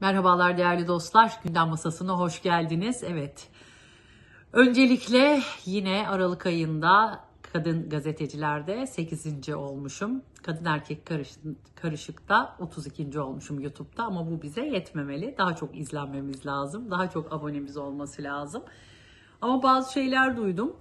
Merhabalar değerli dostlar. Gündem masasına hoş geldiniz. Evet. Öncelikle yine Aralık ayında kadın gazetecilerde 8. olmuşum. Kadın erkek karışık, karışıkta 32. olmuşum YouTube'da ama bu bize yetmemeli. Daha çok izlenmemiz lazım. Daha çok abonemiz olması lazım. Ama bazı şeyler duydum.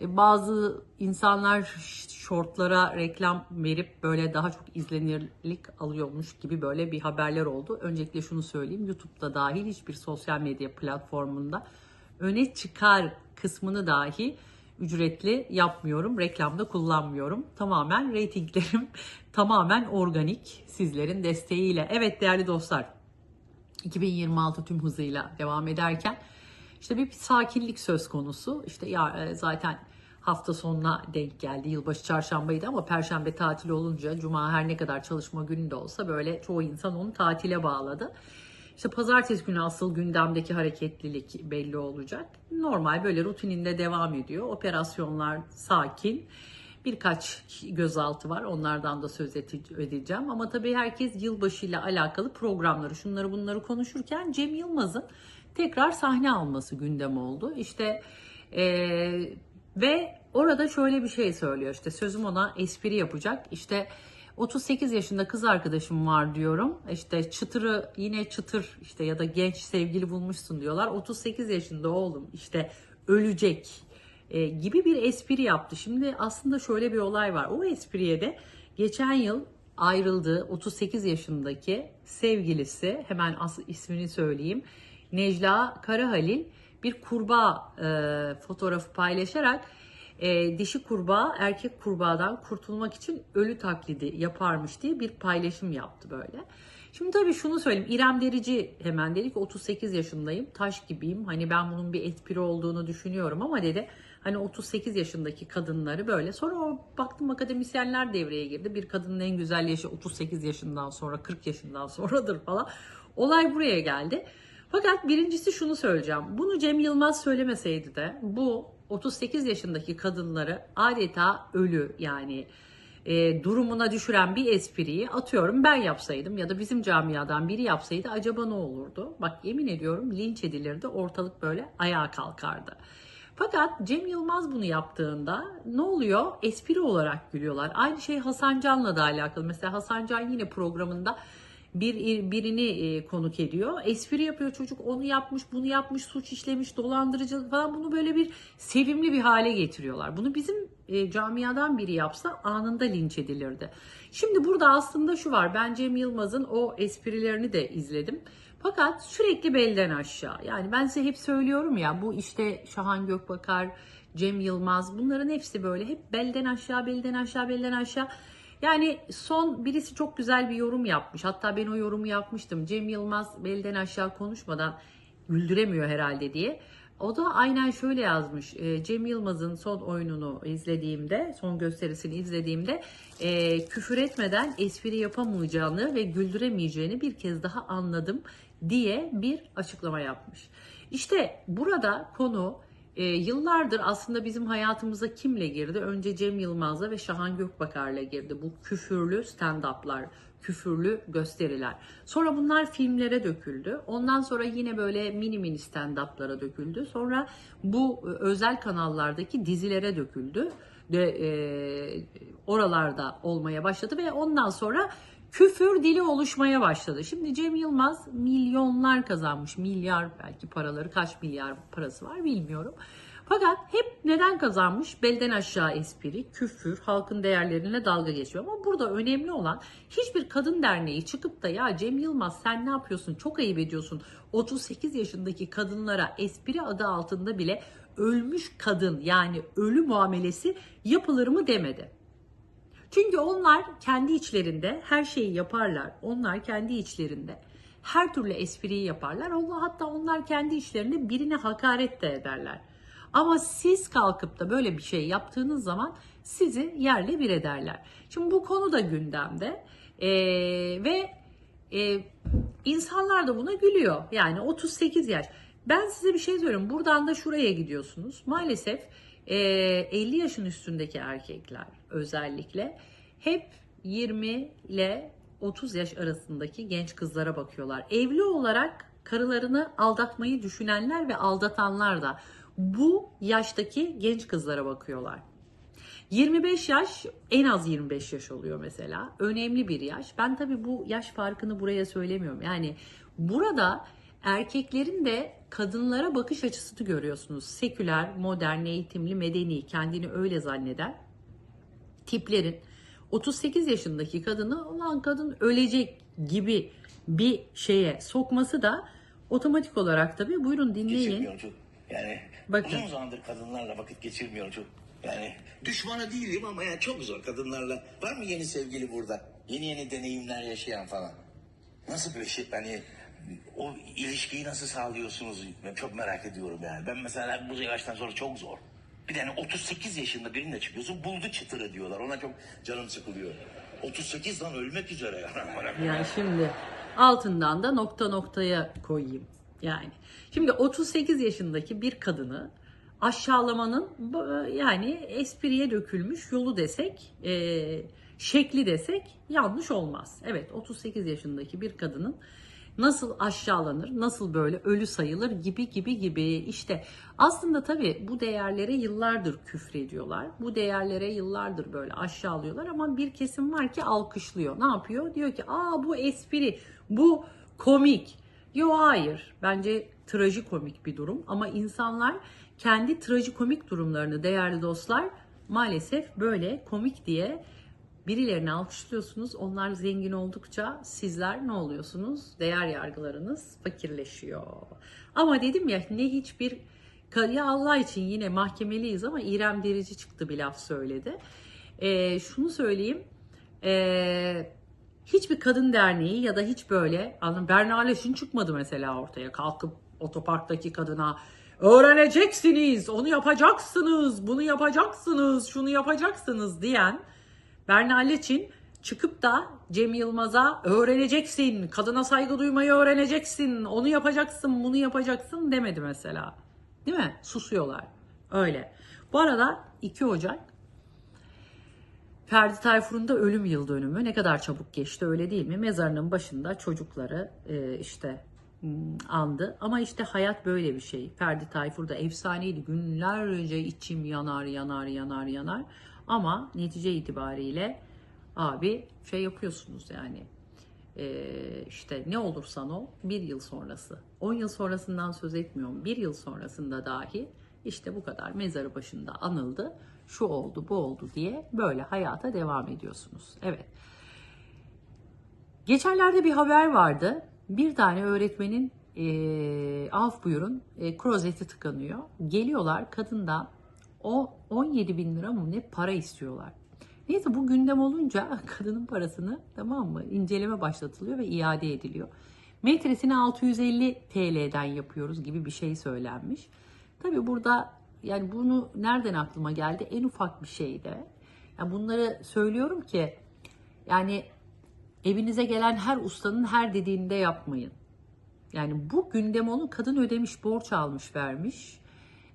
E, Bazı insanlar shortlara reklam verip böyle daha çok izlenirlik alıyormuş gibi böyle bir haberler oldu. Öncelikle şunu söyleyeyim. YouTube'da dahil hiçbir sosyal medya platformunda öne çıkar kısmını dahi ücretli yapmıyorum. Reklamda kullanmıyorum. Tamamen reytinglerim tamamen organik sizlerin desteğiyle. Evet değerli dostlar 2026 tüm hızıyla devam ederken işte bir sakinlik söz konusu. İşte ya e, zaten hafta sonuna denk geldi. Yılbaşı çarşambaydı ama perşembe tatil olunca cuma her ne kadar çalışma günü de olsa böyle çoğu insan onu tatile bağladı. İşte pazartesi günü asıl gündemdeki hareketlilik belli olacak. Normal böyle rutininde devam ediyor. Operasyonlar sakin. Birkaç gözaltı var. Onlardan da söz ede- edeceğim. Ama tabii herkes yılbaşıyla alakalı programları, şunları bunları konuşurken Cem Yılmaz'ın tekrar sahne alması gündem oldu. İşte eee, ve orada şöyle bir şey söylüyor. İşte sözüm ona espri yapacak. İşte 38 yaşında kız arkadaşım var diyorum. İşte çıtırı yine çıtır işte ya da genç sevgili bulmuşsun diyorlar. 38 yaşında oğlum işte ölecek e, gibi bir espri yaptı. Şimdi aslında şöyle bir olay var. O espriye de geçen yıl ayrıldığı 38 yaşındaki sevgilisi hemen as ismini söyleyeyim. Necla Karahalil bir kurbağa e, fotoğrafı paylaşarak e, dişi kurbağa erkek kurbağadan kurtulmak için ölü taklidi yaparmış diye bir paylaşım yaptı böyle. Şimdi tabii şunu söyleyeyim. İrem Derici hemen dedi ki 38 yaşındayım. Taş gibiyim. Hani ben bunun bir espri olduğunu düşünüyorum ama dedi hani 38 yaşındaki kadınları böyle. Sonra baktım akademisyenler devreye girdi. Bir kadının en güzel yaşı 38 yaşından sonra 40 yaşından sonradır falan. Olay buraya geldi. Fakat birincisi şunu söyleyeceğim. Bunu Cem Yılmaz söylemeseydi de bu 38 yaşındaki kadınları adeta ölü yani e, durumuna düşüren bir espriyi atıyorum ben yapsaydım ya da bizim camiadan biri yapsaydı acaba ne olurdu? Bak yemin ediyorum linç edilirdi ortalık böyle ayağa kalkardı. Fakat Cem Yılmaz bunu yaptığında ne oluyor? Espri olarak gülüyorlar. Aynı şey Hasan Can'la da alakalı. Mesela Hasan Can yine programında bir birini e, konuk ediyor. Espri yapıyor çocuk onu yapmış, bunu yapmış, suç işlemiş, dolandırıcılık falan bunu böyle bir sevimli bir hale getiriyorlar. Bunu bizim e, camiadan biri yapsa anında linç edilirdi. Şimdi burada aslında şu var. Ben Cem Yılmaz'ın o esprilerini de izledim. Fakat sürekli belden aşağı. Yani ben size hep söylüyorum ya bu işte Şahan Gökbakar, Cem Yılmaz bunların hepsi böyle hep belden aşağı, belden aşağı, belden aşağı. Yani son birisi çok güzel bir yorum yapmış. Hatta ben o yorumu yapmıştım. Cem Yılmaz belden aşağı konuşmadan güldüremiyor herhalde diye. O da aynen şöyle yazmış. E, Cem Yılmaz'ın son oyununu izlediğimde, son gösterisini izlediğimde e, küfür etmeden espri yapamayacağını ve güldüremeyeceğini bir kez daha anladım diye bir açıklama yapmış. İşte burada konu e, yıllardır aslında bizim hayatımıza kimle girdi? Önce Cem Yılmaz'la ve Şahan Gökbakar'la girdi. Bu küfürlü stand-up'lar, küfürlü gösteriler. Sonra bunlar filmlere döküldü. Ondan sonra yine böyle mini mini stand-up'lara döküldü. Sonra bu e, özel kanallardaki dizilere döküldü. De, e, oralarda olmaya başladı ve ondan sonra küfür dili oluşmaya başladı. Şimdi Cem Yılmaz milyonlar kazanmış. Milyar belki paraları kaç milyar parası var bilmiyorum. Fakat hep neden kazanmış? Belden aşağı espri, küfür, halkın değerleriyle dalga geçiyor. Ama burada önemli olan hiçbir kadın derneği çıkıp da ya Cem Yılmaz sen ne yapıyorsun? Çok ayıp ediyorsun. 38 yaşındaki kadınlara espri adı altında bile ölmüş kadın yani ölü muamelesi yapılır mı demedi. Çünkü onlar kendi içlerinde her şeyi yaparlar. Onlar kendi içlerinde her türlü espriyi yaparlar. Allah hatta onlar kendi içlerinde birine hakaret de ederler. Ama siz kalkıp da böyle bir şey yaptığınız zaman sizi yerle bir ederler. Şimdi bu konu da gündemde Ee, ve e, insanlar da buna gülüyor. Yani 38 yaş. Ben size bir şey söyleyeyim. Buradan da şuraya gidiyorsunuz. Maalesef e, 50 yaşın üstündeki erkekler özellikle hep 20 ile 30 yaş arasındaki genç kızlara bakıyorlar. Evli olarak karılarını aldatmayı düşünenler ve aldatanlar da bu yaştaki genç kızlara bakıyorlar. 25 yaş en az 25 yaş oluyor mesela. Önemli bir yaş. Ben tabii bu yaş farkını buraya söylemiyorum. Yani burada erkeklerin de kadınlara bakış açısını görüyorsunuz. Seküler, modern, eğitimli, medeni, kendini öyle zanneden tiplerin 38 yaşındaki kadını olan kadın ölecek gibi bir şeye sokması da otomatik olarak tabii buyurun dinleyin. Yani Bakın. uzun zamandır kadınlarla vakit geçirmiyorum çok. Yani düşmanı değilim ama ya çok zor kadınlarla. Var mı yeni sevgili burada? Yeni yeni deneyimler yaşayan falan. Nasıl bir şey hani o ilişkiyi nasıl sağlıyorsunuz? Ben çok merak ediyorum yani. Ben mesela bu yaştan sonra çok zor. Bir tane 38 yaşında birinle çıkıyorsun buldu çıtırı diyorlar. Ona çok canım sıkılıyor. 38'den ölmek üzere yani. Yani şimdi altından da nokta noktaya koyayım. Yani şimdi 38 yaşındaki bir kadını aşağılamanın yani espriye dökülmüş yolu desek, e, şekli desek yanlış olmaz. Evet 38 yaşındaki bir kadının nasıl aşağılanır, nasıl böyle ölü sayılır gibi gibi gibi. İşte aslında tabii bu değerlere yıllardır küfrediyorlar. Bu değerlere yıllardır böyle aşağılıyorlar ama bir kesim var ki alkışlıyor. Ne yapıyor? Diyor ki aa bu espri, bu komik. Yo hayır. Bence trajikomik bir durum ama insanlar kendi trajikomik durumlarını değerli dostlar maalesef böyle komik diye birilerini alkışlıyorsunuz. Onlar zengin oldukça sizler ne oluyorsunuz? Değer yargılarınız fakirleşiyor. Ama dedim ya ne hiçbir ya Allah için yine mahkemeliyiz ama İrem Derici çıktı bir laf söyledi. Ee, şunu söyleyeyim. Ee, hiçbir kadın derneği ya da hiç böyle anladın Berna Leşin çıkmadı mesela ortaya kalkıp otoparktaki kadına öğreneceksiniz, onu yapacaksınız, bunu yapacaksınız, şunu yapacaksınız diyen Berna Leçin çıkıp da Cem Yılmaz'a öğreneceksin, kadına saygı duymayı öğreneceksin, onu yapacaksın, bunu yapacaksın demedi mesela. Değil mi? Susuyorlar. Öyle. Bu arada 2 Ocak Ferdi Tayfur'un da ölüm yıl dönümü ne kadar çabuk geçti öyle değil mi? Mezarının başında çocukları e, işte hmm, andı. Ama işte hayat böyle bir şey. Ferdi Tayfur da efsaneydi. Günlerce içim yanar yanar yanar yanar. Ama netice itibariyle abi şey yapıyorsunuz yani. E, işte ne olursan o bir yıl sonrası. 10 yıl sonrasından söz etmiyorum. Bir yıl sonrasında dahi işte bu kadar mezarı başında anıldı. Şu oldu bu oldu diye böyle hayata devam ediyorsunuz. Evet. Geçenlerde bir haber vardı. Bir tane öğretmenin e, af buyurun e, klozeti tıkanıyor. Geliyorlar kadından o 17 bin lira mı ne para istiyorlar. Neyse bu gündem olunca kadının parasını tamam mı inceleme başlatılıyor ve iade ediliyor. Metresini 650 TL'den yapıyoruz gibi bir şey söylenmiş. Tabii burada yani bunu nereden aklıma geldi? En ufak bir şeyde. Yani bunları söylüyorum ki yani evinize gelen her ustanın her dediğinde yapmayın. Yani bu gündem onu kadın ödemiş, borç almış, vermiş.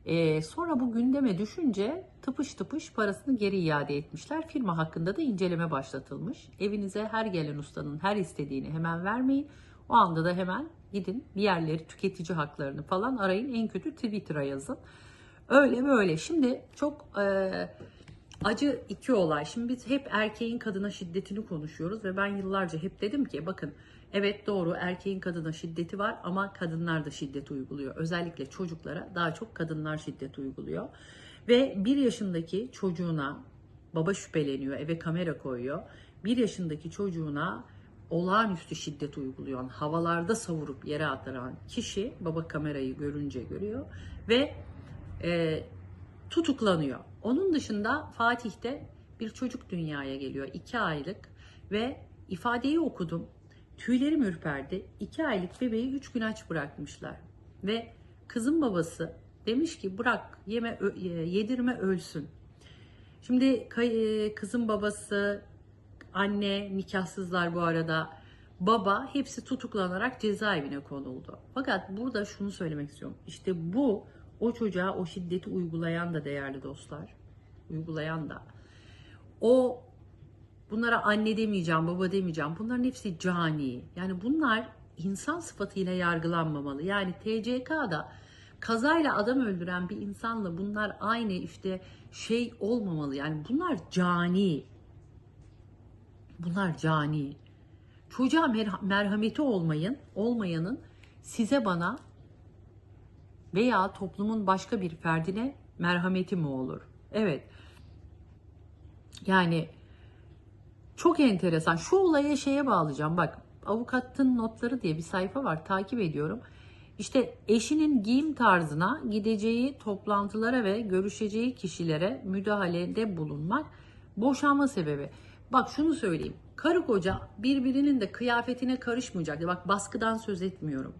Ee, sonra bu gündeme düşünce tıpış tıpış parasını geri iade etmişler. Firma hakkında da inceleme başlatılmış. Evinize her gelen ustanın her istediğini hemen vermeyin. O anda da hemen gidin bir yerleri tüketici haklarını falan arayın. En kötü Twitter'a yazın. Öyle böyle. Şimdi çok e, acı iki olay. Şimdi biz hep erkeğin kadına şiddetini konuşuyoruz ve ben yıllarca hep dedim ki bakın evet doğru erkeğin kadına şiddeti var ama kadınlar da şiddet uyguluyor. Özellikle çocuklara daha çok kadınlar şiddet uyguluyor. Ve bir yaşındaki çocuğuna baba şüpheleniyor eve kamera koyuyor. Bir yaşındaki çocuğuna olağanüstü şiddet uygulayan, havalarda savurup yere atıran kişi baba kamerayı görünce görüyor ve e, tutuklanıyor. Onun dışında Fatih'te bir çocuk dünyaya geliyor. 2 aylık ve ifadeyi okudum. Tüylerim ürperdi. 2 aylık bebeği 3 gün aç bırakmışlar. Ve kızın babası demiş ki bırak yeme yedirme ölsün. Şimdi e, kızın babası, anne, nikahsızlar bu arada, baba hepsi tutuklanarak cezaevine konuldu. Fakat burada şunu söylemek istiyorum. İşte bu o çocuğa o şiddeti uygulayan da değerli dostlar. Uygulayan da. O Bunlara anne demeyeceğim, baba demeyeceğim. Bunların hepsi cani. Yani bunlar insan sıfatıyla yargılanmamalı. Yani TCK'da kazayla adam öldüren bir insanla bunlar aynı işte şey olmamalı. Yani bunlar cani. Bunlar cani. Çocuğa mer- merhameti olmayın, olmayanın size bana veya toplumun başka bir ferdine merhameti mi olur? Evet. Yani çok enteresan. Şu olaya şeye bağlayacağım. Bak avukatın notları diye bir sayfa var. Takip ediyorum. İşte eşinin giyim tarzına, gideceği toplantılara ve görüşeceği kişilere müdahalede bulunmak boşanma sebebi. Bak şunu söyleyeyim. Karı koca birbirinin de kıyafetine karışmayacak. Bak baskıdan söz etmiyorum.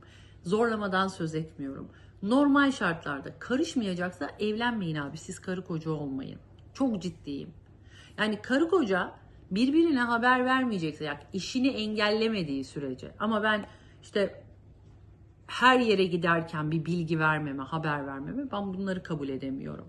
Zorlamadan söz etmiyorum. Normal şartlarda karışmayacaksa evlenmeyin abi. Siz karı koca olmayın. Çok ciddiyim. Yani karı koca birbirine haber vermeyecekse yani işini engellemediği sürece ama ben işte her yere giderken bir bilgi vermeme, haber vermeme ben bunları kabul edemiyorum.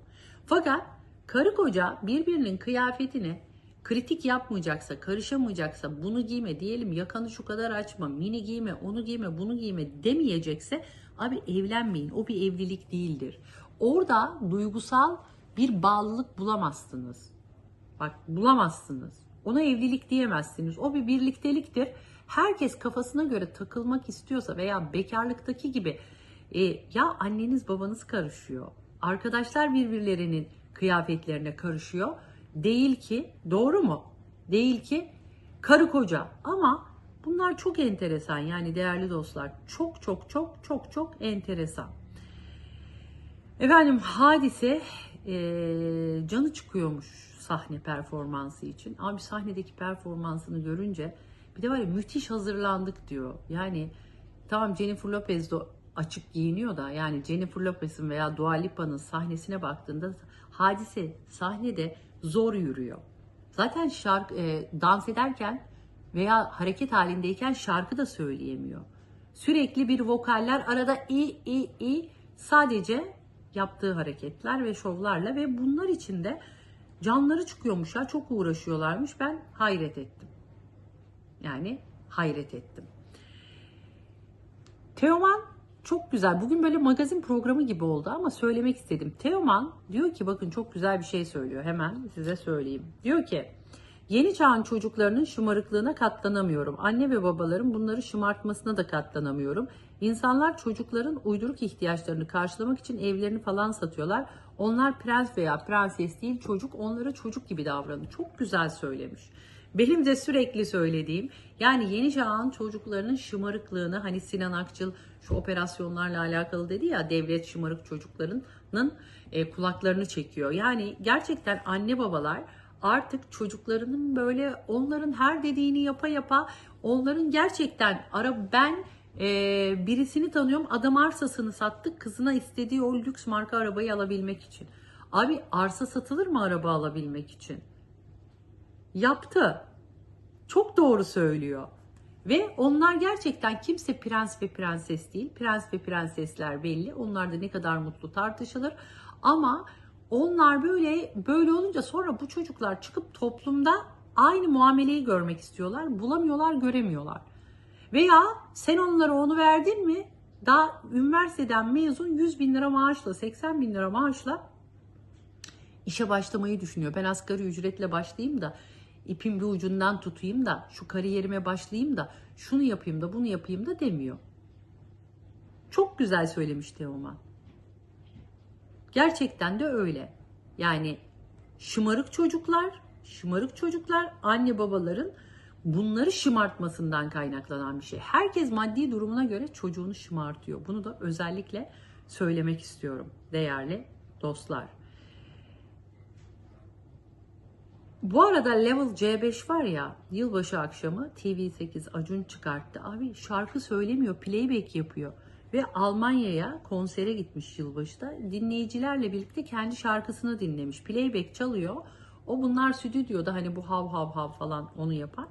Fakat karı koca birbirinin kıyafetini kritik yapmayacaksa, karışamayacaksa bunu giyme diyelim yakanı şu kadar açma, mini giyme, onu giyme, bunu giyme demeyecekse abi evlenmeyin. O bir evlilik değildir. Orada duygusal bir bağlılık bulamazsınız. Bak bulamazsınız. Ona evlilik diyemezsiniz. O bir birlikteliktir. Herkes kafasına göre takılmak istiyorsa veya bekarlıktaki gibi e, ya anneniz babanız karışıyor. Arkadaşlar birbirlerinin kıyafetlerine karışıyor. Değil ki doğru mu? Değil ki karı koca. Ama bunlar çok enteresan yani değerli dostlar. Çok çok çok çok çok enteresan. Efendim hadise e, canı çıkıyormuş sahne performansı için. Abi sahnedeki performansını görünce bir de var ya müthiş hazırlandık diyor. Yani tamam Jennifer Lopez de açık giyiniyor da yani Jennifer Lopez'in veya Dua Lipa'nın sahnesine baktığında hadise sahnede zor yürüyor. Zaten şarkı e, dans ederken veya hareket halindeyken şarkı da söyleyemiyor. Sürekli bir vokaller arada i i i sadece yaptığı hareketler ve şovlarla ve bunlar içinde canları çıkıyormuş ya çok uğraşıyorlarmış. Ben hayret ettim. Yani hayret ettim. Teoman çok güzel. Bugün böyle magazin programı gibi oldu ama söylemek istedim. Teoman diyor ki bakın çok güzel bir şey söylüyor. Hemen size söyleyeyim. Diyor ki Yeni çağın çocuklarının şımarıklığına katlanamıyorum. Anne ve babaların bunları şımartmasına da katlanamıyorum. İnsanlar çocukların uyduruk ihtiyaçlarını karşılamak için evlerini falan satıyorlar. Onlar prens veya prenses değil çocuk onlara çocuk gibi davranın. Çok güzel söylemiş. Benim de sürekli söylediğim yani yeni çağın çocuklarının şımarıklığını hani Sinan Akçıl şu operasyonlarla alakalı dedi ya devlet şımarık çocuklarının e, kulaklarını çekiyor. Yani gerçekten anne babalar artık çocuklarının böyle onların her dediğini yapa yapa onların gerçekten ara ben e, birisini tanıyorum adam arsasını sattı kızına istediği o lüks marka arabayı alabilmek için. Abi arsa satılır mı araba alabilmek için? Yaptı. Çok doğru söylüyor. Ve onlar gerçekten kimse prens ve prenses değil. Prens ve prensesler belli. Onlar da ne kadar mutlu tartışılır. Ama onlar böyle böyle olunca sonra bu çocuklar çıkıp toplumda aynı muameleyi görmek istiyorlar. Bulamıyorlar, göremiyorlar. Veya sen onlara onu verdin mi? Daha üniversiteden mezun 100 bin lira maaşla, 80 bin lira maaşla işe başlamayı düşünüyor. Ben asgari ücretle başlayayım da ipin bir ucundan tutayım da şu kariyerime başlayayım da şunu yapayım da bunu yapayım da demiyor. Çok güzel söylemiş Teoman. Gerçekten de öyle. Yani şımarık çocuklar, şımarık çocuklar anne babaların bunları şımartmasından kaynaklanan bir şey. Herkes maddi durumuna göre çocuğunu şımartıyor. Bunu da özellikle söylemek istiyorum değerli dostlar. Bu arada Level C5 var ya yılbaşı akşamı TV8 Acun çıkarttı. Abi şarkı söylemiyor, playback yapıyor. Ve Almanya'ya konsere gitmiş yılbaşında. Dinleyicilerle birlikte kendi şarkısını dinlemiş. Playback çalıyor. O bunlar stüdyoda hani bu hav hav hav falan onu yapan.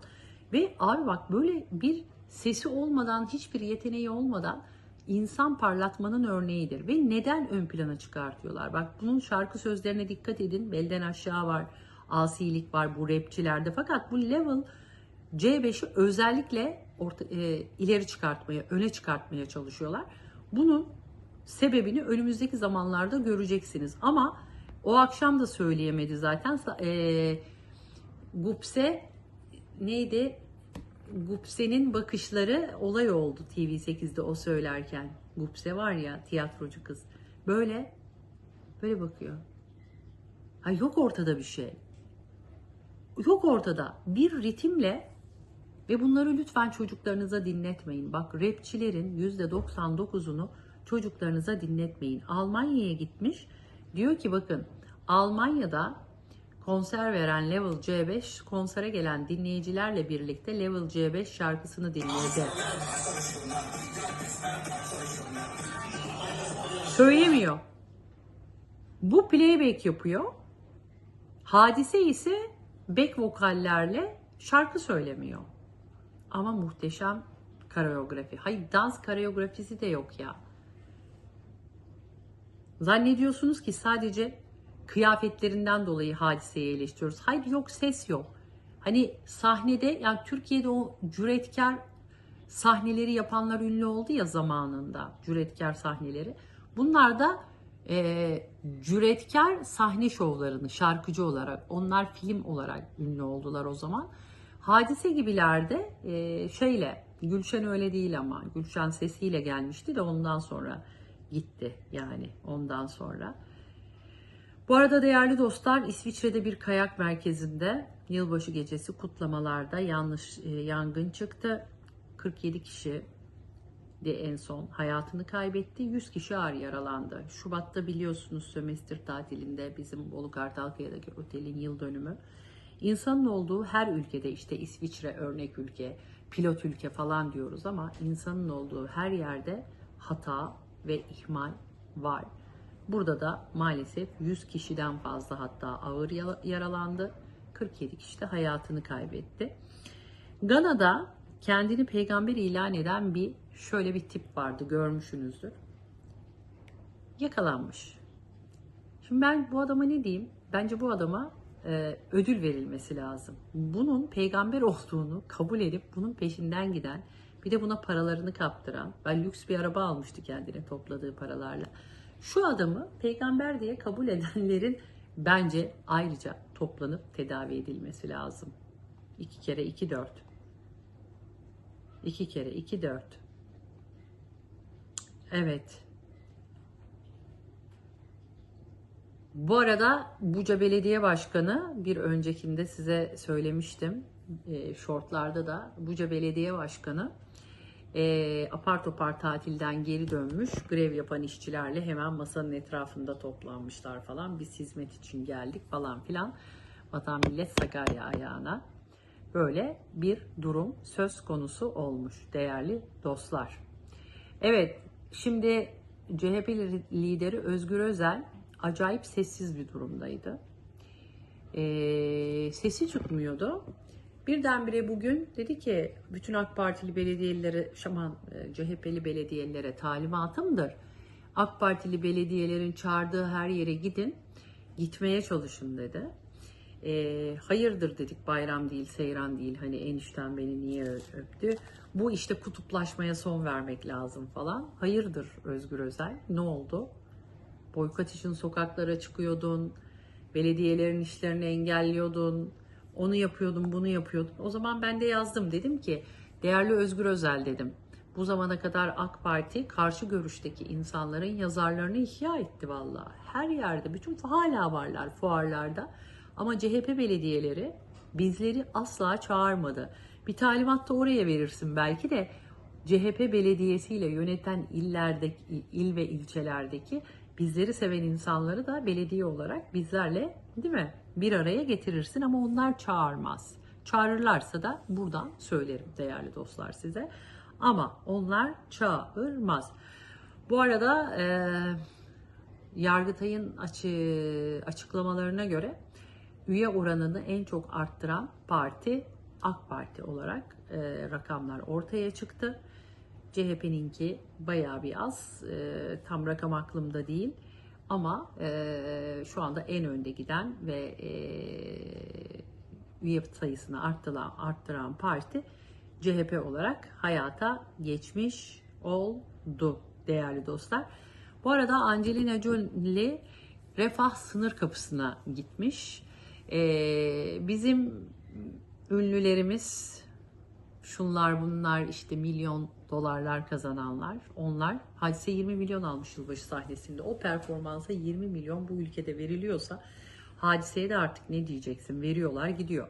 Ve abi bak böyle bir sesi olmadan, hiçbir yeteneği olmadan insan parlatmanın örneğidir. Ve neden ön plana çıkartıyorlar? Bak bunun şarkı sözlerine dikkat edin. Belden aşağı var. asilik var bu rapçilerde. Fakat bu level C5'i özellikle orta, e, ileri çıkartmaya, öne çıkartmaya çalışıyorlar. Bunun sebebini önümüzdeki zamanlarda göreceksiniz. Ama o akşam da söyleyemedi zaten. E, Gupse neydi? Gupse'nin bakışları olay oldu TV8'de o söylerken. Gupse var ya tiyatrocu kız. Böyle böyle bakıyor. Ha yok ortada bir şey. Yok ortada. Bir ritimle ve bunları lütfen çocuklarınıza dinletmeyin. Bak rapçilerin %99'unu çocuklarınıza dinletmeyin. Almanya'ya gitmiş. Diyor ki bakın Almanya'da konser veren Level C5 konsere gelen dinleyicilerle birlikte Level C5 şarkısını dinleyecek. Söylemiyor. Bu playback yapıyor. Hadise ise back vokallerle şarkı söylemiyor. Ama muhteşem koreografi. Hayır dans koreografisi de yok ya. Zannediyorsunuz ki sadece kıyafetlerinden dolayı hadiseyi eleştiriyoruz. Hayır yok ses yok. Hani sahnede yani Türkiye'de o cüretkar sahneleri yapanlar ünlü oldu ya zamanında cüretkar sahneleri. Bunlar da e, cüretkar sahne şovlarını şarkıcı olarak onlar film olarak ünlü oldular o zaman. Hadise gibilerde e, şeyle Gülşen öyle değil ama Gülşen sesiyle gelmişti de ondan sonra gitti yani ondan sonra. Bu arada değerli dostlar İsviçre'de bir kayak merkezinde yılbaşı gecesi kutlamalarda yanlış e, yangın çıktı. 47 kişi de en son hayatını kaybetti. 100 kişi ağır yaralandı. Şubat'ta biliyorsunuz sömestr tatilinde bizim Bolu Kartalkaya'daki otelin yıl dönümü. İnsanın olduğu her ülkede işte İsviçre örnek ülke, pilot ülke falan diyoruz ama insanın olduğu her yerde hata ve ihmal var. Burada da maalesef 100 kişiden fazla hatta ağır yaralandı. 47 kişi de hayatını kaybetti. Gana'da kendini peygamber ilan eden bir şöyle bir tip vardı görmüşsünüzdür. Yakalanmış. Şimdi ben bu adama ne diyeyim? Bence bu adama e, ödül verilmesi lazım. Bunun peygamber olduğunu kabul edip bunun peşinden giden bir de buna paralarını kaptıran ben lüks bir araba almıştı kendine topladığı paralarla. Şu adamı peygamber diye kabul edenlerin bence ayrıca toplanıp tedavi edilmesi lazım. İki kere iki dört. İki kere iki dört. Evet. Bu arada Buca Belediye Başkanı bir öncekinde size söylemiştim. E, shortlarda da Buca Belediye Başkanı e, apar topar tatilden geri dönmüş grev yapan işçilerle hemen masanın etrafında toplanmışlar falan. Biz hizmet için geldik falan filan. Vatan millet Sakarya ayağına. Böyle bir durum söz konusu olmuş değerli dostlar. Evet şimdi CHP lideri Özgür Özel acayip sessiz bir durumdaydı. Ee, sesi çıkmıyordu. Birdenbire bugün dedi ki bütün AK Partili belediyelere, şaman e, CHP'li belediyelere talimatımdır. AK Partili belediyelerin çağırdığı her yere gidin, gitmeye çalışın dedi. E, hayırdır dedik bayram değil, seyran değil hani enişten beni niye öptü. Bu işte kutuplaşmaya son vermek lazım falan. Hayırdır Özgür Özel ne oldu? Boykot için sokaklara çıkıyordun, belediyelerin işlerini engelliyordun, onu yapıyordum, bunu yapıyordum. O zaman ben de yazdım. Dedim ki değerli Özgür Özel dedim. Bu zamana kadar AK Parti karşı görüşteki insanların yazarlarını ihya etti valla. Her yerde, bütün hala varlar fuarlarda. Ama CHP belediyeleri bizleri asla çağırmadı. Bir talimat da oraya verirsin belki de CHP belediyesiyle yöneten illerdeki, il ve ilçelerdeki bizleri seven insanları da belediye olarak bizlerle değil mi bir araya getirirsin ama onlar çağırmaz. Çağırırlarsa da buradan söylerim değerli dostlar size. Ama onlar çağırmaz. Bu arada e, Yargıtay'ın açı, açıklamalarına göre üye oranını en çok arttıran parti AK Parti olarak e, rakamlar ortaya çıktı. CHP'ninki bayağı bir az. E, tam rakam aklımda değil. Ama e, şu anda en önde giden ve e, üye sayısını arttıran, arttıran parti CHP olarak hayata geçmiş oldu değerli dostlar. Bu arada Angelina Jolie refah sınır kapısına gitmiş. Ee, bizim ünlülerimiz şunlar bunlar işte milyon dolarlar kazananlar onlar hadise 20 milyon almış yılbaşı sahnesinde o performansa 20 milyon bu ülkede veriliyorsa hadiseye de artık ne diyeceksin veriyorlar gidiyor.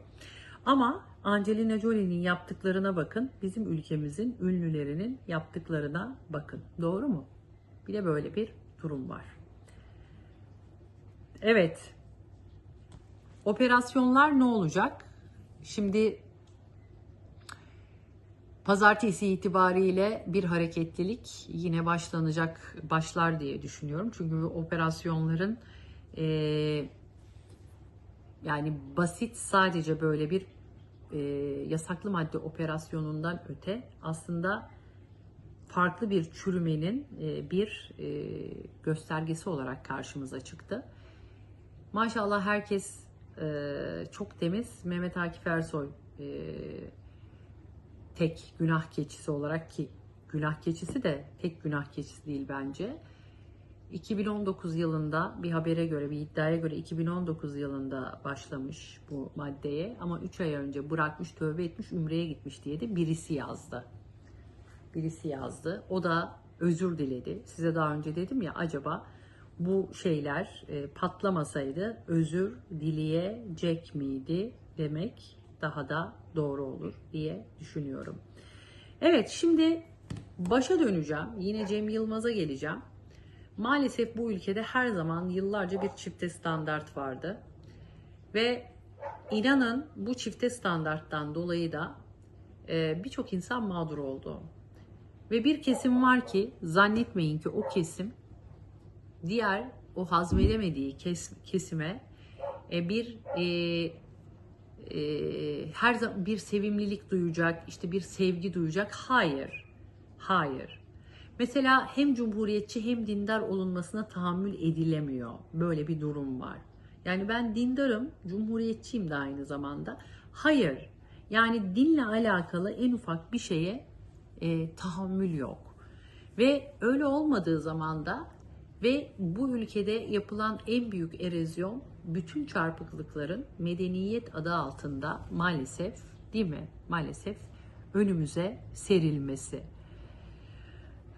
Ama Angelina Jolie'nin yaptıklarına bakın bizim ülkemizin ünlülerinin yaptıklarına bakın doğru mu? Bir de böyle bir durum var. Evet operasyonlar ne olacak? Şimdi Pazartesi itibariyle bir hareketlilik yine başlanacak, başlar diye düşünüyorum. Çünkü operasyonların e, yani basit sadece böyle bir e, yasaklı madde operasyonundan öte aslında farklı bir çürümenin e, bir e, göstergesi olarak karşımıza çıktı. Maşallah herkes e, çok temiz. Mehmet Akif Ersoy e, tek günah keçisi olarak ki günah keçisi de tek günah keçisi değil bence. 2019 yılında bir habere göre, bir iddiaya göre 2019 yılında başlamış bu maddeye ama 3 ay önce bırakmış, tövbe etmiş, ümreye gitmiş diye de birisi yazdı. Birisi yazdı. O da özür diledi. Size daha önce dedim ya acaba bu şeyler e, patlamasaydı özür dileyecek miydi demek daha da doğru olur diye düşünüyorum. Evet şimdi başa döneceğim. Yine Cem Yılmaz'a geleceğim. Maalesef bu ülkede her zaman yıllarca bir çifte standart vardı. Ve inanın bu çifte standarttan dolayı da e, birçok insan mağdur oldu. Ve bir kesim var ki zannetmeyin ki o kesim diğer o hazmedemediği kes, kesime e, bir e, her zaman bir sevimlilik duyacak, işte bir sevgi duyacak. Hayır. Hayır. Mesela hem cumhuriyetçi hem dindar olunmasına tahammül edilemiyor. Böyle bir durum var. Yani ben dindarım, cumhuriyetçiyim de aynı zamanda. Hayır. Yani dinle alakalı en ufak bir şeye e, tahammül yok. Ve öyle olmadığı zaman da ve bu ülkede yapılan en büyük erozyon bütün çarpıklıkların medeniyet adı altında maalesef değil mi? Maalesef önümüze serilmesi.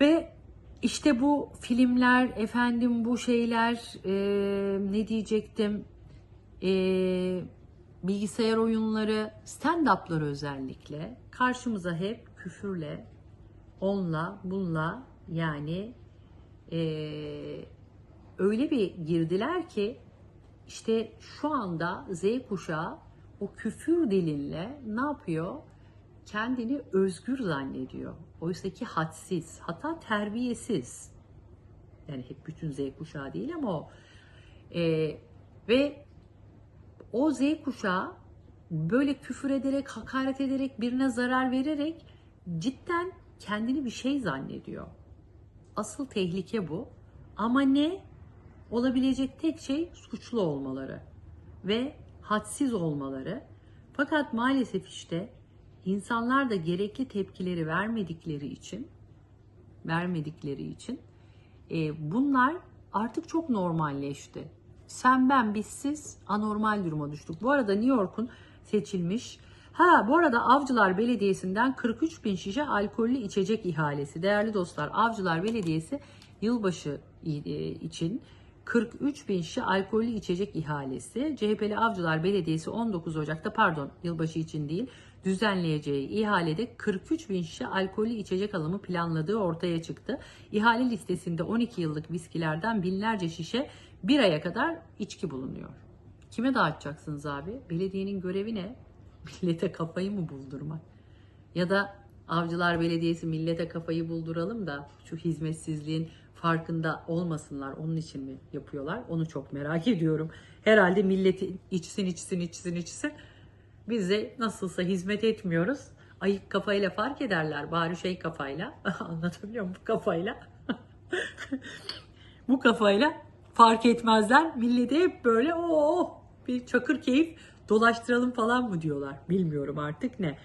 Ve işte bu filmler, efendim bu şeyler e, ne diyecektim? E, bilgisayar oyunları, stand-up'ları özellikle karşımıza hep küfürle, onla, bunla yani e, öyle bir girdiler ki işte şu anda Z kuşağı o küfür dilinle ne yapıyor? Kendini özgür zannediyor. Oysa ki hadsiz, hatta terbiyesiz. Yani hep bütün Z kuşağı değil ama o. Ee, ve o Z kuşağı böyle küfür ederek, hakaret ederek, birine zarar vererek cidden kendini bir şey zannediyor. Asıl tehlike bu. Ama ne? Olabilecek tek şey suçlu olmaları ve hadsiz olmaları. Fakat maalesef işte insanlar da gerekli tepkileri vermedikleri için vermedikleri için e, bunlar artık çok normalleşti. Sen ben bizsiz anormal duruma düştük. Bu arada New York'un seçilmiş Ha bu arada Avcılar Belediyesi'nden 43 bin şişe alkollü içecek ihalesi. Değerli dostlar Avcılar Belediyesi yılbaşı için 43 bin şişe alkollü içecek ihalesi. CHP'li Avcılar Belediyesi 19 Ocak'ta pardon yılbaşı için değil düzenleyeceği ihalede 43 bin şişe alkollü içecek alımı planladığı ortaya çıktı. İhale listesinde 12 yıllık viskilerden binlerce şişe bir aya kadar içki bulunuyor. Kime dağıtacaksınız abi? Belediyenin görevi ne? Millete kafayı mı buldurmak? Ya da Avcılar Belediyesi millete kafayı bulduralım da şu hizmetsizliğin farkında olmasınlar. Onun için mi yapıyorlar? Onu çok merak ediyorum. Herhalde milleti içsin içsin içsin içsin. Biz de nasılsa hizmet etmiyoruz. Ayık kafayla fark ederler. Bari şey kafayla. Anlatabiliyor muyum? Bu kafayla. bu kafayla fark etmezler. Milleti hep böyle o bir çakır keyif dolaştıralım falan mı diyorlar. Bilmiyorum artık ne.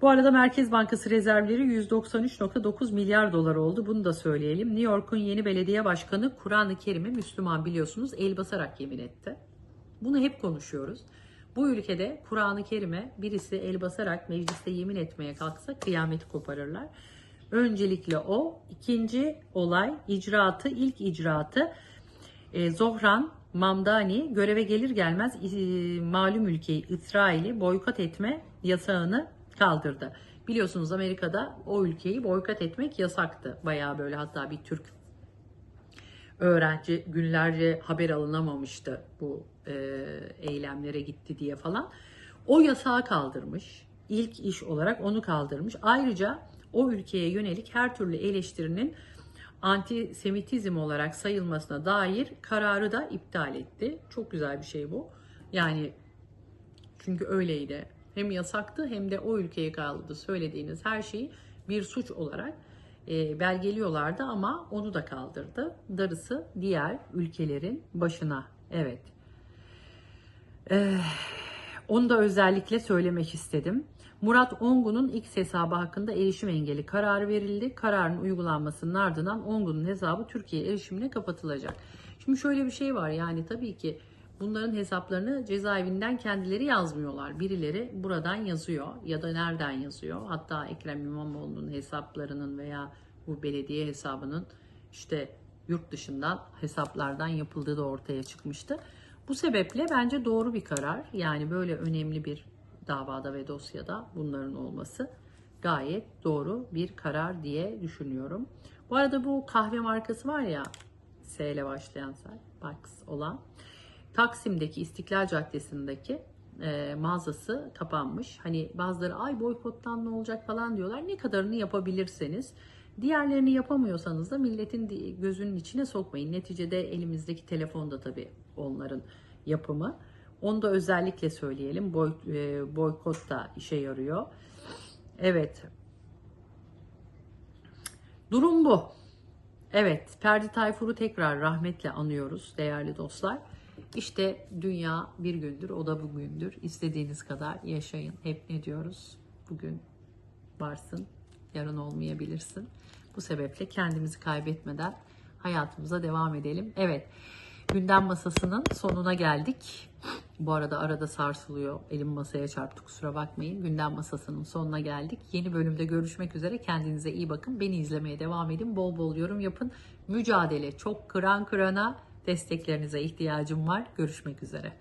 Bu arada Merkez Bankası rezervleri 193.9 milyar dolar oldu. Bunu da söyleyelim. New York'un yeni belediye başkanı Kur'an-ı Kerim'e Müslüman biliyorsunuz el basarak yemin etti. Bunu hep konuşuyoruz. Bu ülkede Kur'an-ı Kerim'e birisi el basarak mecliste yemin etmeye kalksa kıyameti koparırlar. Öncelikle o. ikinci olay icraatı, ilk icraatı e, Zohran Mamdani göreve gelir gelmez e, malum ülkeyi İsrail'i boykot etme yasağını kaldırdı. Biliyorsunuz Amerika'da o ülkeyi boykot etmek yasaktı. Bayağı böyle hatta bir Türk öğrenci günlerce haber alınamamıştı bu e, eylemlere gitti diye falan. O yasağı kaldırmış. İlk iş olarak onu kaldırmış. Ayrıca o ülkeye yönelik her türlü eleştirinin antisemitizm olarak sayılmasına dair kararı da iptal etti. Çok güzel bir şey bu. Yani çünkü öyleydi. Hem yasaktı hem de o ülkeye kaldı söylediğiniz her şeyi bir suç olarak e, belgeliyorlardı ama onu da kaldırdı. Darısı diğer ülkelerin başına. Evet. Eh, onu da özellikle söylemek istedim. Murat Ongun'un X hesabı hakkında erişim engeli kararı verildi. Kararın uygulanmasının ardından Ongun'un hesabı Türkiye erişimine kapatılacak. Şimdi şöyle bir şey var yani tabii ki bunların hesaplarını cezaevinden kendileri yazmıyorlar. Birileri buradan yazıyor ya da nereden yazıyor. Hatta Ekrem İmamoğlu'nun hesaplarının veya bu belediye hesabının işte yurt dışından hesaplardan yapıldığı da ortaya çıkmıştı. Bu sebeple bence doğru bir karar. Yani böyle önemli bir davada ve dosyada bunların olması gayet doğru bir karar diye düşünüyorum. Bu arada bu kahve markası var ya S ile başlayan Starbucks olan Taksim'deki İstiklal Caddesi'ndeki e, mağazası kapanmış. Hani bazıları ay boykottan ne olacak falan diyorlar. Ne kadarını yapabilirseniz. Diğerlerini yapamıyorsanız da milletin gözünün içine sokmayın. Neticede elimizdeki telefon da tabii onların yapımı. Onu da özellikle söyleyelim. Boy, e, boykot da işe yarıyor. Evet. Durum bu. Evet, Ferdi Tayfur'u tekrar rahmetle anıyoruz değerli dostlar. İşte dünya bir gündür, o da bugündür. İstediğiniz kadar yaşayın. Hep ne diyoruz? Bugün varsın, yarın olmayabilirsin. Bu sebeple kendimizi kaybetmeden hayatımıza devam edelim. Evet, gündem masasının sonuna geldik. Bu arada arada sarsılıyor. Elim masaya çarptı kusura bakmayın. Gündem masasının sonuna geldik. Yeni bölümde görüşmek üzere. Kendinize iyi bakın. Beni izlemeye devam edin. Bol bol yorum yapın. Mücadele çok kıran kırana desteklerinize ihtiyacım var. Görüşmek üzere.